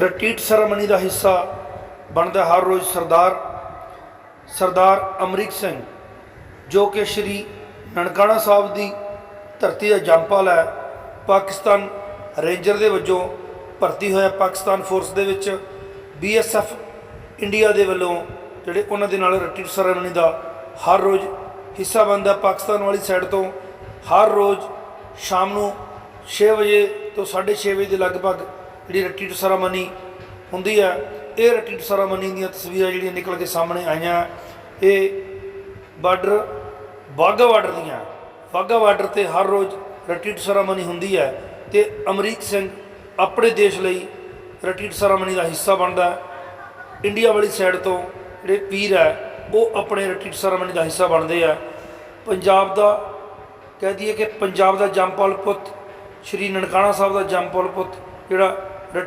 Retreat ceremony ਦਾ ਹਿੱਸਾ ਬਣਦਾ ਹਰ ਰੋਜ਼ ਸਰਦਾਰ ਸਰਦਾਰ ਅਮਰੀਕ ਸਿੰਘ, ਜੋ ਕਿ ਸ਼੍ਰੀ ਨਨਕਾਣਾ ਸਾਹਿਬ ਦੀ ਧਰਤੀ ਦਾ ਜੰਪਾਲ ਹੈ। ਪਾਕਿਸਤਾਨ ਰੇਂਜਰ ਦੇ ਵਜੋਂ ਭਰਤੀ ਹੋਇਆ ਪਾਕਿਸਤਾਨ ਫੋਰਸ ਦੇ ਵਿੱਚ ਬੀਐਸਐਫ ਇੰਡੀਆ ਦੇ ਵੱਲੋਂ ਜਿਹੜੇ ਉਹਨਾਂ ਦੇ ਨਾਲ ਰਿਟਰੀਟ ਸੈਰੇਮਨੀ ਦਾ ਹਰ ਰੋਜ਼ ਹਿੱਸਾ ਬਣਦਾ ਪਾਕਿਸਤਾਨ ਵਾਲੀ ਸਾਈਡ ਤੋਂ। ਹਰ ਰੋਜ਼ ਸ਼ਾਮ ਨੂੰ 6 ਵਜੇ ਤੋਂ 6:30 ਵਜੇ ਦੇ ਲਗਭਗ ਜਿਹੜੀ ਰਿਟਰੀਟ ਸੈਰਾਮਨੀ ਹੁੰਦੀ ਹੈ ਇਹ ਰਿਟਰੀਟ ਸੈਰਾਮਨੀ ਦੀਆਂ ਤਸਵੀਰਾਂ ਜਿਹੜੀਆਂ ਨਿਕਲ ਕੇ ਸਾਹਮਣੇ ਆਈਆਂ, ਇਹ ਬਾਰਡਰ ਵਾਹਗਾ ਬਾਰਡਰ ਦੀਆਂ ਵਾਹਗਾ ਬਾਰਡਰ ਤੇ ਹਰ ਰੋਜ਼ ਰਿਟਰੀਟ ਸੈਰਾਮਨੀ ਹੁੰਦੀ ਹੈ ਤੇ ਅਮਰੀਕ ਸਿੰਘ ਆਪਣੇ ਦੇਸ਼ ਲਈ ਰਿਟਰੀਟ ਸੈਰਾਮਨੀ ਦਾ ਹਿੱਸਾ ਬਣਦਾ। ਇੰਡੀਆ ਵਾਲੀ ਸਾਈਡ ਤੋਂ ਜਿਹੜੇ ਪੀਰ ਹੈ ਉਹ ਆਪਣੇ ਰਿਟਰੀਟ ਸੈਰਾਮਨੀ ਦਾ ਹਿੱਸਾ ਬਣਦੇ ਆ। ਪੰਜਾਬ ਦਾ, ਕਹਿ ਦਈਏ ਕਿ ਪੰਜਾਬ ਦਾ ਜੰਪਾਲ ਪੁੱਤ, ਸ਼੍ਰੀ ਨਨਕਾਣਾ ਸਾਹਿਬ ਦਾ ਜੰਮਪਲ ਪੁੱਤ, ਜਿਹੜਾ